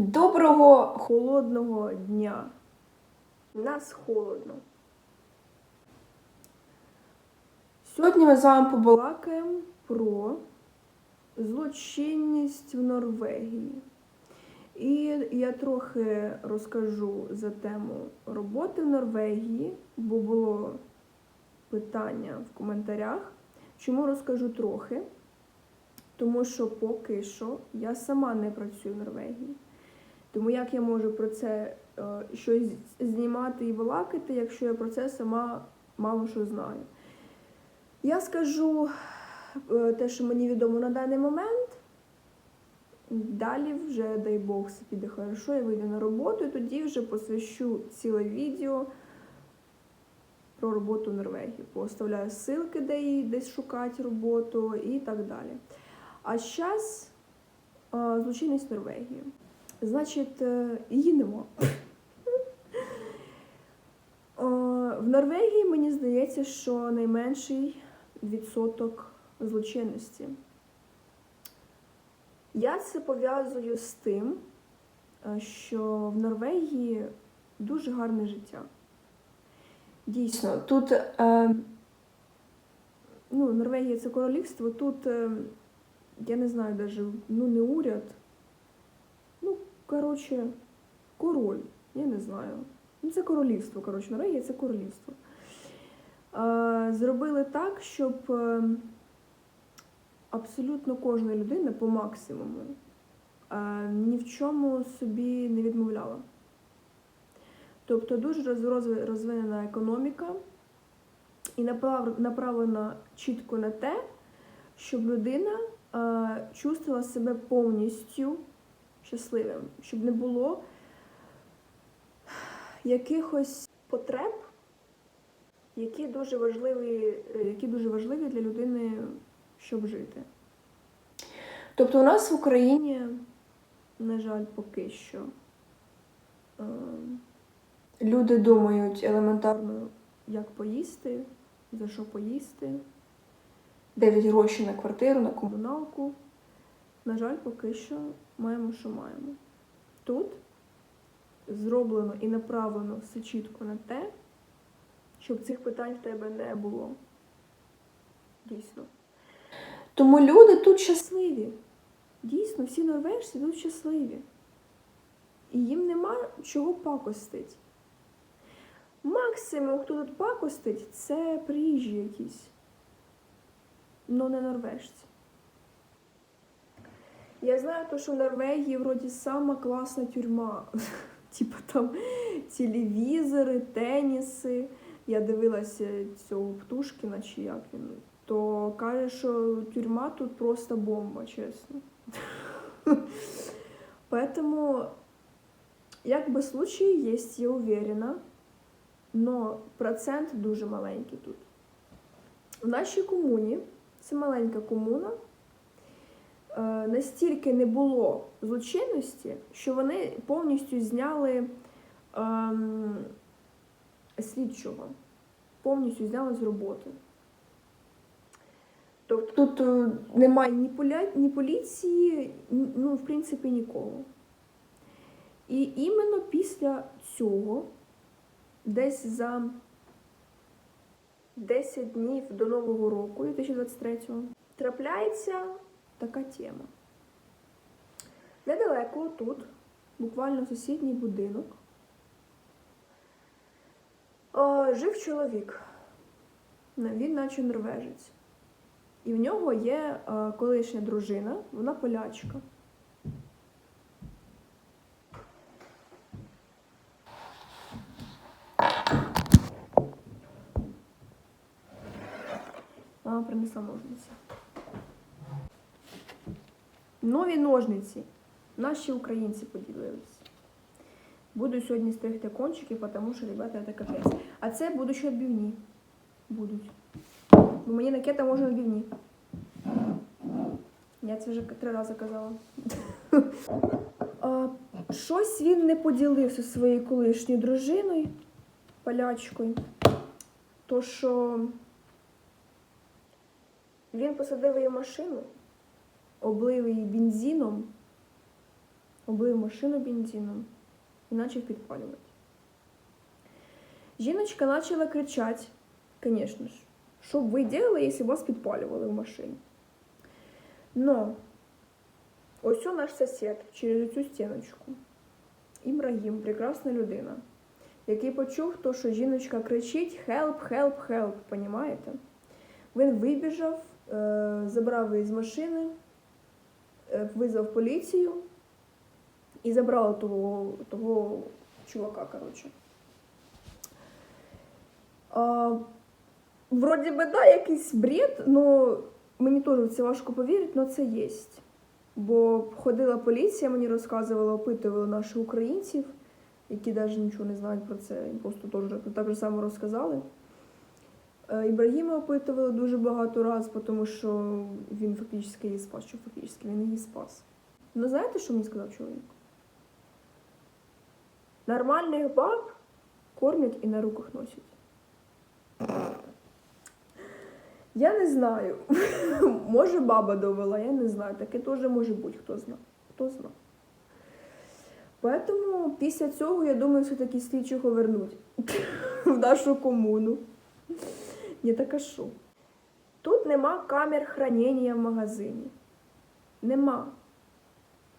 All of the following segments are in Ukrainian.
Доброго холодного дня. Нас холодно. Сьогодні ми з вами побалакаємо про злочинність в Норвегії. І я трохи розкажу за тему роботи в Норвегії, бо було питання в коментарях. Чому розкажу трохи? Тому що поки що я сама не працюю в Норвегії. Тому як я можу про це е, щось знімати і балакати, якщо я про це сама мало що знаю? Я скажу е, те, що мені відомо на даний момент. Далі вже, дай Бог, все піде хорошо, я вийду на роботу, і тоді вже посвящу ціле відео про роботу в Норвегії. Поставляю ссылки, де їй десь шукати роботу і так далі. А зараз злочинність Норвегії. Значить, е, її нема. Е, В Норвегії мені здається, що найменший відсоток злочинності. Я це пов'язую з тим, е, що в Норвегії дуже гарне життя. Дійсно, тут е, ну, Норвегія це королівство, тут, е, я не знаю, даже, ну не уряд. Коротше, король, я не знаю. Ну, це королівство, коротше, Норвегія це королівство. Зробили так, щоб е, абсолютно кожна людина по максимуму е, ні в чому собі не відмовляла. Тобто дуже роз- роз- розвинена економіка і направлена чітко на те, щоб людина е, чувствувала себе повністю щасливим, щоб не було якихось потреб, які дуже важливі, е, які дуже важливі для людини, щоб жити. Тобто у нас в Україні, на жаль, поки що. е, Люди думають елементарно, як поїсти, за що поїсти, дев'ять гроші на квартиру, на комуналку. На жаль, поки що маємо, що маємо. Тут зроблено і направлено все чітко на те, щоб цих питань в тебе не було. Дійсно. Тому люди тут щасливі. Дійсно, всі норвежці тут щасливі. І їм нема чого пакостить. Максимум, хто тут пакостить, це приїжджі якісь. Ну, не норвежці. Я знаю, то, що в Норвегії вроді сама класна тюрма. Типа там телевізори, теніси. Я дивилася цього Птушкіна чи як він. То каже, що тюрма тут просто бомба, чесно. Поэтому, як би случаї є, я уверена, но процент дуже маленький тут. В нашій комуні, це маленька комуна, настільки не було злочинності, що вони повністю зняли ем, слідчого, повністю зняли з роботи. Тобто тут е, немає ні, поля... ні поліції, ні- ну, в принципі, нікого. І іменно після цього, десь за 10 днів до Нового року, 2023-го, трапляється така тема. Недалеко тут, буквально сусідній будинок, е, жив чоловік. Він наче норвежець. І в нього є е, колишня дружина, вона полячка. Мама принесла ножниці. Нові ножниці. Наші українці поділились. Буду сьогодні стригти кончики, тому що, ребята, це капець. А це будуть ще відбивні. Будуть. Бо мені на кета можна відбивні. Я це вже три рази казала. А, Щось він не поділився своєю колишньою дружиною, полячкою. То що він посадив її машину, облив її бензином, облив машину бензином і почав підпалювати. Жіночка почала кричати, звісно ж, що б ви робили, якщо вас підпалювали в машині. Но ось о наш сусід через цю стіночку. Ібрагім, прекрасна людина, який почув то, що жіночка кричить help, help, help, понімаєте? Він вибіжав, е, забрав її з машини, визвав поліцію і забрав того, того чувака, коротше. А, вроді би, да, якийсь бред, але мені теж в це важко повірити, але це є. Бо ходила поліція, мені розказувала, опитували наших українців, які навіть нічого не знають про це, їм просто теж так само розказали. Е, Ібрагіма опитували дуже багато разів, тому що він фактично її спас, що фактично він її спас. Ну знаєте, що мені сказав чоловік? Нормальних баб кормять і на руках носять. Я не знаю. може баба довела, я не знаю. Таке теж може бути, хто зна. Хто зна. Поэтому після цього, я думаю, все-таки слідчого вернуть в нашу комуну. Не а? Тут нема камер хранення в магазині. Нема.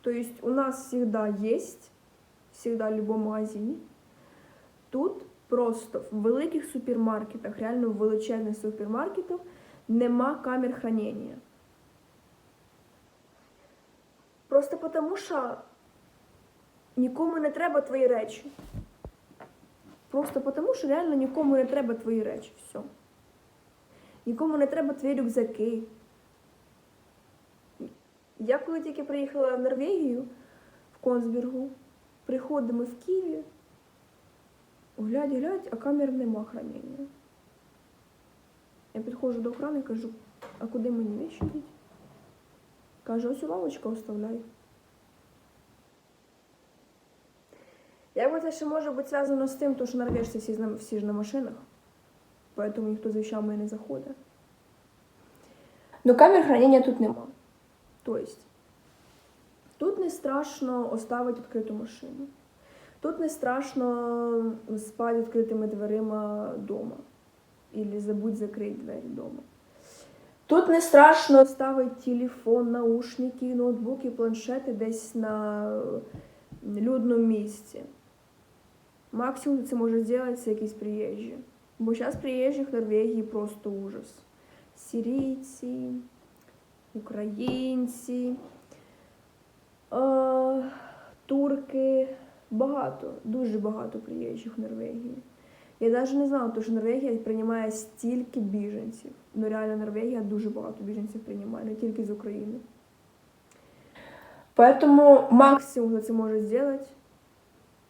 Тобто у нас завжди є, завжди в будь-якому магазині. Тут просто в великих супермаркетах, реально в величезних супермаркетах, нема камер хранення. Просто тому, що нікому не треба твої речі. Просто тому, що реально нікому не треба твої речі. Все. Нікому не треба твої рюкзаки. Я коли тільки приїхала в Норвегію, в Консбергу, приходимо в Києві, глядь, глядь, а камер нема хранення. Я підходжу до охрани і кажу, а куди мені вещи діть? Каже, ось лавочка оставляй. Якби це ще може бути зв'язано з тим, що норвежці всі, всі ж на машинах, поэтому ніхто з вещами не заходить. Но камер хранення тут нема. Тобто, тут не страшно оставити відкриту машину. Тут не страшно спати відкритими дверима вдома. Или забудь закрити двері вдома. Тут не страшно ставити телефон, наушники, ноутбуки, планшети десь на людному місці. Максимум це може зробити якісь приїжджі. Бо зараз приїжджих в Норвегії просто ужас. Сирійці, українці, е, турки. Багато, дуже багато приїжджих в Норвегії. Я навіть не знала, тому що Норвегія приймає стільки біженців. Ну реально Норвегія дуже багато біженців приймає, не тільки з України. Поэтому максимум, хто це може зробити,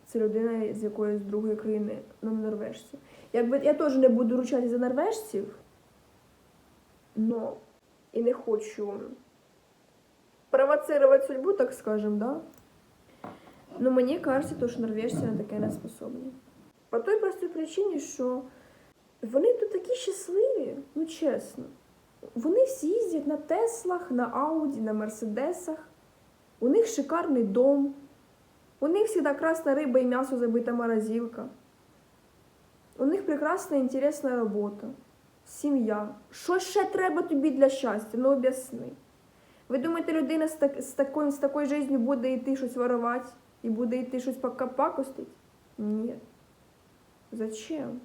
це людина з якоїсь другої країни, ну не норвежці. Якби я теж не буду ручати за норвежців, но і не хочу провоцировать судьбу, так скажем, да? Ну мені кажеться, то, що норвежці на таке не способні. По той простій причині, що вони тут такі щасливі, ну чесно. Вони всі їздять на Теслах, на Ауді, на Мерседесах. У них шикарний дом. У них завжди красна риба і м'ясо забита морозилка. Прекрасна інтересна робота, сім'я. Що ще треба тобі для щастя? Ну об'ясни. Ви думаєте, людина з, так, з, такою, з такою життю буде йти щось воровати і буде йти щось пока пакостить? Ні. Зачем?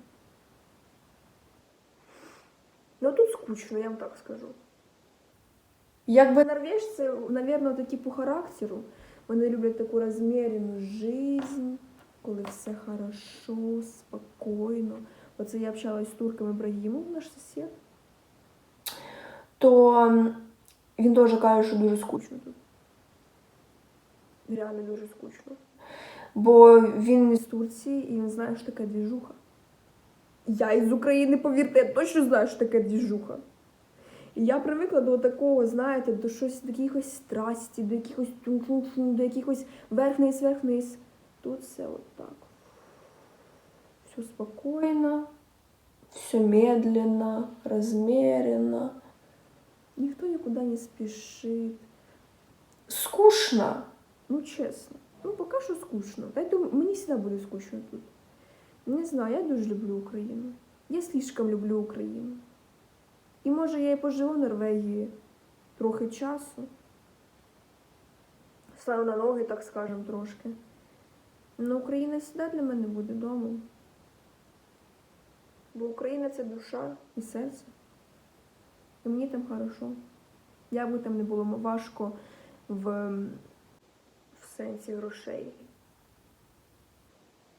Ну тут скучно, я вам так скажу. Якби норвежці, напевно, такі по характеру, вони люблять таку розмірену жизнь, коли все хорошо, спокійно. Оце я общалась з турком Ібрагімом, наш сусід. То він теж каже, що дуже скучно тут. Реально дуже скучно. Бо він з Турції і він знає, що таке двіжуха. Я із України, повірте, я точно знаю, що таке двіжуха. І я привикла до такого, знаєте, до щось до якихось страсті, до якихось до якихось верх-низ, верх-низ. Тут все от так. Все спокійно, все медленно, размеренно. Ніхто нікуди не спішить. Скучно, ну чесно. Ну, поки що скучно. Й думаю, мені завжди буде скучно тут. Не знаю, я дуже люблю Україну. Я слишком люблю Україну. І може я і поживу в Норвегії трохи часу. Стану на ноги, так скажемо, трошки. Ну, Україна завжди для мене буде домом. Бо Україна це душа і серце. І мені там хорошо. Як би там не було важко в, в сенсі грошей.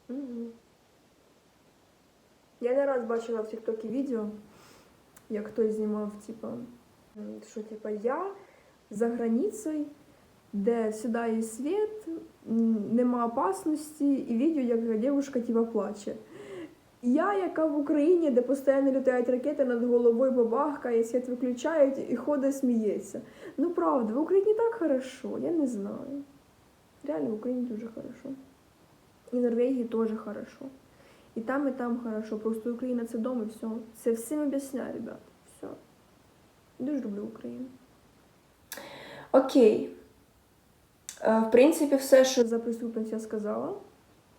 Угу. Я не раз бачила в Тіктокі відео, як хтось знімав, типа, м, що типа я за границею, де сідає світ, м, нема опасності, і відео, як дівчинка типа плаче. Я, яка в Україні, де постійно літають ракети над головою, бабахкає, світ виключають і ходить сміється. Ну правда, в Україні так хорошо, я не знаю. Реально в Україні дуже хорошо. І в Норвегії теж хорошо. І там, і там хорошо. Просто Україна це дом і все. Це всім об'ясняю, ребят. Все. Дуже люблю Україну. Окей. Е, В принципі, все, що за присутність я сказала.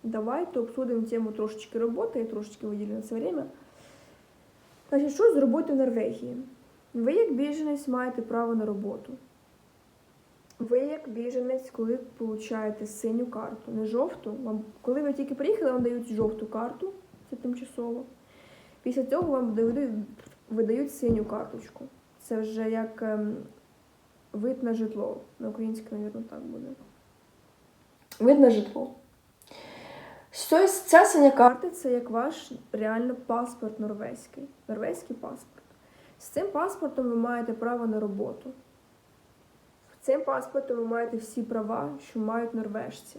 Давайте обсудимо тему трошечки роботи, я трошечки виділю на це время. Значить, що з роботи в Норвегії? Ви, як біженець, маєте право на роботу. Ви, як біженець, коли получаєте синю карту, не жовту, вам, коли ви тільки приїхали, вам дають жовту карту, це тимчасово. Після цього вам видають, видають синю карточку. Це вже як ем, вид на житло. На українській, мабуть, так буде. Вид на житло. Тобто ця синя карта це як ваш реально паспорт норвезький. Норвезький паспорт. З цим паспортом ви маєте право на роботу. З цим паспортом ви маєте всі права, що мають норвежці.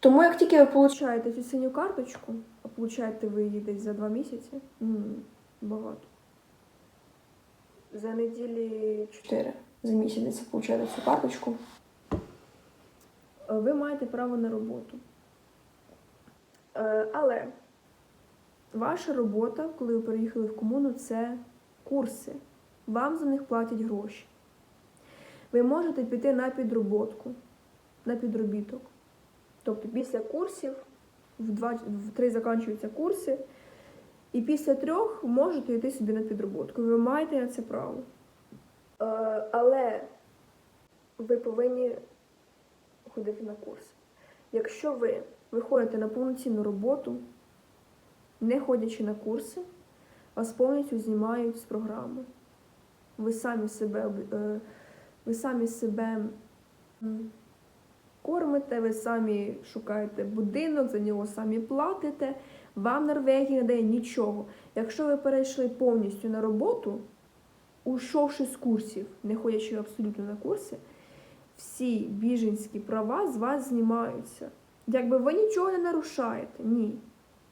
Тому як тільки ви получаєте цю синю карточку, а получаєте ви її десь за два місяці, м, багато. За неділі 4 за місяць ви получаєте цю карточку. Е, Ви маєте право на роботу. Е, Але ваша робота, коли ви переїхали в комуну, це курси. Вам за них платять гроші. Ви можете піти на підроботку, на підробіток. Тобто після курсів, в, два, в три закінчуються курси, і після трьох можете йти собі на підроботку. Ви маєте на це право. Е, але ви повинні ходити на курси. Якщо ви виходите на повноцінну роботу, не ходячи на курси, вас повністю знімають з програми. Ви самі себе, е, ви самі себе кормите, ви самі шукаєте будинок, за нього самі платите. Вам Норвегія не дає нічого. Якщо ви перейшли повністю на роботу, ушовши з курсів, не ходячи абсолютно на курси, всі біженські права з вас знімаються. Якби ви нічого не нарушаєте, ні.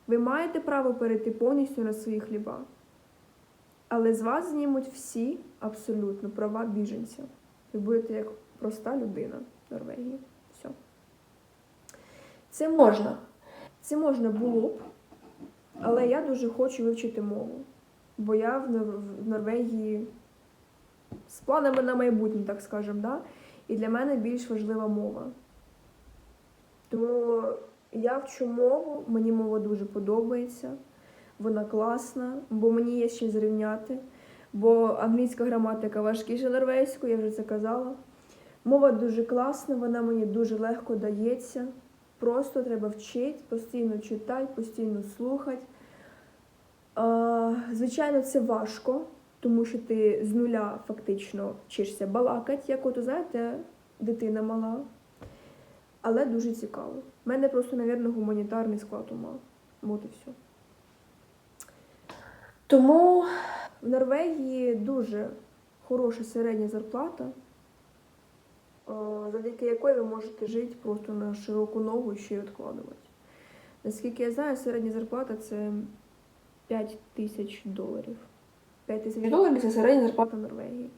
Ви маєте право перейти повністю на свої хліба. Але з вас знімуть всі абсолютно права біженця. Ви будете як проста людина в Норвегії. Все. Це можна. Це можна було б, але я дуже хочу вивчити мову. Бо я в Норвегії з планами на майбутнє, так скажемо, да? І для мене більш важлива мова. Тому я вчу мову, мені мова дуже подобається, вона класна, бо мені є чим зрівняти. Бо англійська граматика важкіша норвезької, я вже це казала. Мова дуже класна, вона мені дуже легко дається. Просто треба вчити, постійно читати, постійно слухати. Звичайно, це важко, тому що ти з нуля фактично вчишся балакати, як от, знаєте, дитина мала. Але дуже цікаво. У мене просто, мабуть, гуманітарний склад ума. От і все. Тому в Норвегії дуже хороша середня зарплата, е, завдяки якої ви можете жити просто на широку ногу і ще й відкладувати. Наскільки я знаю, середня зарплата це 5 тисяч доларів. 5 тисяч доларів це середня зарплата Норвегії.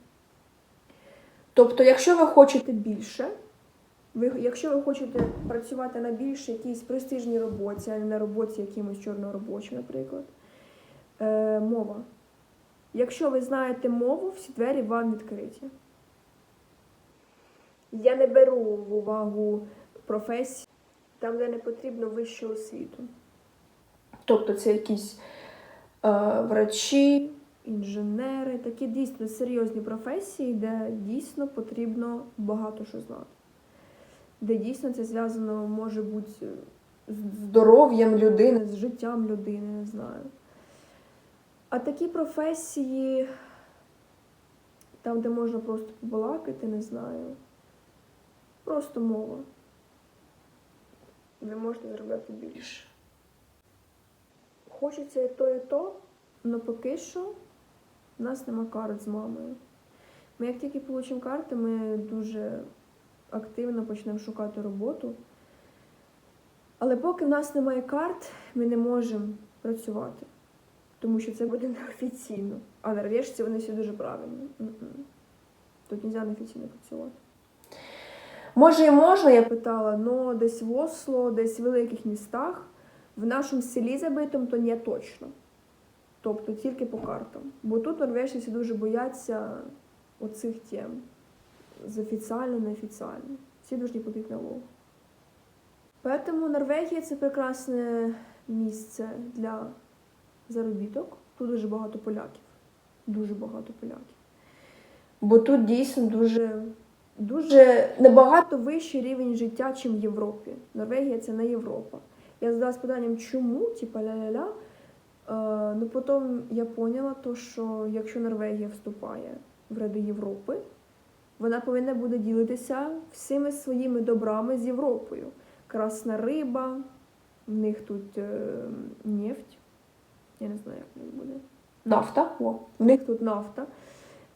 Тобто, якщо ви хочете більше, ви, якщо ви хочете працювати на більш якійсь престижній роботі, а не на роботі якимось чорноробочим, наприклад, е, мова. Якщо ви знаєте мову, всі двері вам відкриті. Я не беру в увагу професії там, де не потрібно вищу освіту. Тобто це якісь е, врачі, інженери, такі дійсно серйозні професії, де дійсно потрібно багато що знати. Де дійсно це зв'язано може бути з здоров'ям людини, з життям людини, не знаю. А такі професії, там, де можна просто побалакати, не знаю. Просто мова. Ви можете заробляти більше. Хочеться і то, і то, але поки що в нас нема карт з мамою. Ми як тільки получимо карти, ми дуже активно почнемо шукати роботу. Але поки в нас немає карт, ми не можемо працювати. Тому що це буде неофіційно. А норвежці вони всі дуже правильні. Тут не можна неофіційно працювати. Може і можна, я питала, але десь в Осло, десь в великих містах, в нашому селі забитому, то не точно. Тобто тільки по картам. Бо тут норвежці всі дуже бояться оцих тем. З офіціально, неофіціально. Всі дуже платити налог. Тому Норвегія це прекрасне місце для заробіток. Тут дуже багато поляків. Дуже багато поляків. Бо тут дійсно дуже, дуже набагато вищий рівень життя, ніж в Європі. Норвегія це не Європа. Я задалась питанням, чому, типа ля-ля-ля. Е, ну потім я поняла, то, що якщо Норвегія вступає в Ради Європи, вона повинна буде ділитися всіми своїми добрами з Європою. Красна риба, в них тут е, нефть. Я не знаю, як в них буде. Нафта. О, в них тут нафта.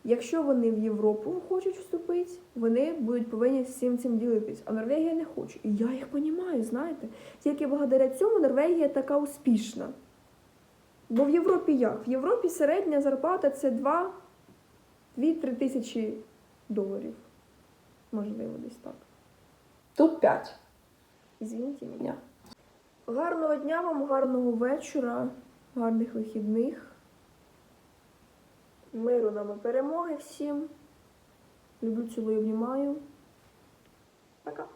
Якщо вони в Європу хочуть вступити, вони будуть повинні всім цим ділитись. А Норвегія не хоче. І я їх розумію, знаєте. Тільки благодаря цьому Норвегія така успішна. Бо в Європі як? В Європі середня зарплата це 2-3 тисячі доларів. Можливо, десь так. Тут 5. Извините мене. Гарного дня вам, гарного вечора, гарних вихідних. Миру нам і перемоги всім. Люблю, цілую, обнімаю. Пока.